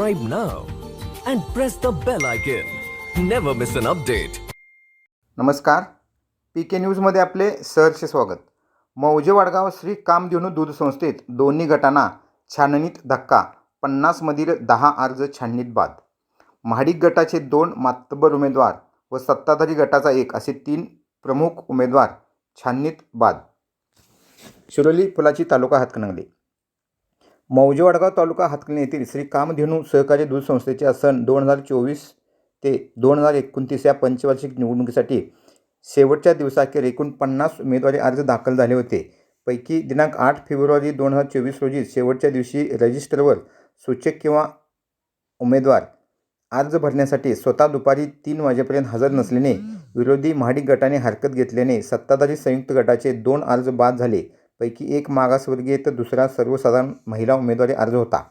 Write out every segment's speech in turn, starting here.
subscribe now and press the bell icon. Never miss an update. नमस्कार. P K न्यूजमध्ये आपले सहर्ष स्वागत. मौजे वाडगाव श्री कामधेनू दूध संस्थेत दोन्ही गटांना छाननीत धक्का पन्नासमधील दहा अर्ज छाननीत बाद. महाडिक गटाचे दोन मातबर उमेदवार व सत्ताधारी गटाचा एक असे तीन प्रमुख उमेदवार छाननीत बाद. शिरोली फुलाची तालुका हातकणंगले. मौजे वडगाव तालुका हातकणी येथील श्री कामधेनू सहकारी दूध संस्थेच्या सन दोन हजार चोवीस ते दोन हजार एकोणतीस या पंचवार्षिक निवडणुकीसाठी शेवटच्या दिवसाखेर एकूण पन्नास उमेदवारी अर्ज दाखल झाले होते. पैकी दिनांक आठ फेब्रुवारी दोन हजार चोवीस रोजी शेवटच्या दिवशी रजिस्टरवर सूचक किंवा उमेदवार अर्ज भरण्यासाठी स्वतः दुपारी तीन वाजेपर्यंत हजर नसल्याने विरोधी महाडिक गटाने हरकत घेतल्याने सत्ताधारी संयुक्त गटाचे दोन अर्ज बाद झाले. पैकी एक मागासवर्गीय तर दुसरा सर्वसाधारण महिला उमेदवारी अर्ज होता.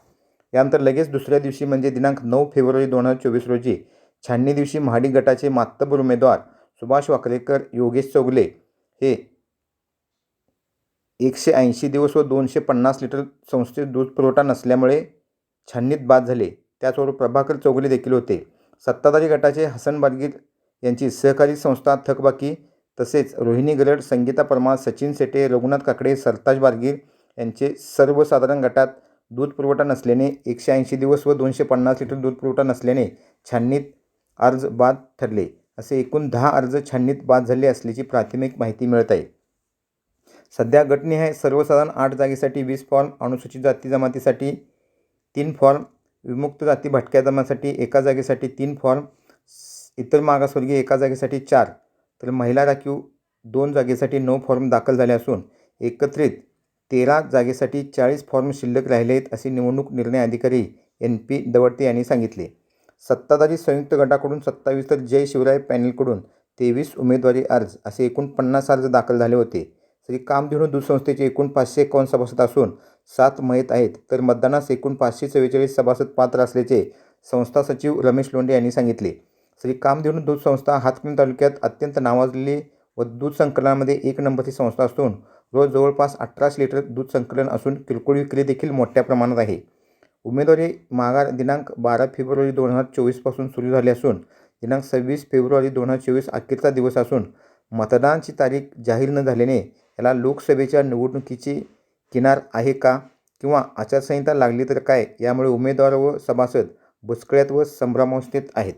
यानंतर लगेच दुसऱ्या दिवशी म्हणजे दिनांक नऊ फेब्रुवारी दोन हजार चोवीस रोजी छाननी दिवशी महाडी गटाचे मातब्बर उमेदवार सुभाष वाकरेकर योगेश चौगले हे एकशे ऐंशी दिवस व दोनशे पन्नास लिटर संस्थेत दूध पुरवठा नसल्यामुळे छाननीत बाद झाले. त्याचबरोबर प्रभाकर चौगले देखील होते. सत्ताधारी गटाचे हसन बादगीर यांची सहकारी संस्था थकबाकी तसेच रोहिणी गरड संगीता परमार सचिन सेटे रघुनाथ काकडे सरताज बारगीर यांचे सर्वसाधारण गटात दूध पुरवठा नसल्याने एकशे ऐंशी दिवस व दोनशे पन्नास लिटर दूध पुरवठा नसल्याने छाननीत अर्ज बाद ठरले. असे एकूण दहा अर्ज छाननीत बाद झाले असल्याची प्राथमिक माहिती मिळत आहे. सध्या गटनिहाय सर्वसाधारण आठ जागेसाठी वीस फॉर्म अनुसूचित जाती जमातीसाठी तीन फॉर्म विमुक्त जाती भटक्या जमातीसाठी एका जागेसाठी तीन फॉर्म इतर मागासवर्गीय एका जागेसाठी चार. तर महिला राखीव दोन जागेसाठी नऊ फॉर्म दाखल झाले असून एकत्रित तेरा जागेसाठी चाळीस फॉर्म शिल्लक राहिले आहेत असे निवडणूक निर्णय अधिकारी एन पी दवडते यांनी सांगितले. सत्ताधारी संयुक्त गटाकडून सत्तावीस तर जय शिवराय पॅनलकडून तेवीस उमेदवारी अर्ज असे एकूण पन्नास अर्ज दाखल झाले होते. श्री कामधेनू दूध संस्थेचे एकूण पाचशे एकावन्न सभासद असून सात मयत आहेत. तर मतदानास एकूण पाचशे चव्वेचाळीस सभासद पात्र असल्याचे संस्था सचिव रमेश लोंढे यांनी सांगितले. श्री कामधेनू दूध संस्था हातकणी तालुक्यात अत्यंत नावाजलेली व दूध संकलनामध्ये एक नंबरची संस्था असून रोज जवळपास अठराशे लिटर दूध संकलन असून किरकोळ विक्री देखील मोठ्या प्रमाणात आहे. उमेदवारी माघार दिनांक बारा फेब्रुवारी दोन हजार चोवीसपासून सुरू झाली असून दिनांक सव्वीस फेब्रुवारी दोन हजार चोवीस अखेरचा दिवस असून मतदानाची तारीख जाहीर न झाल्याने याला लोकसभेच्या निवडणुकीची किनार आहे का किंवा आचारसंहिता लागली तर काय यामुळे उमेदवार व सभासद बुचकळ्यात व संभ्रमावस्थेत आहेत.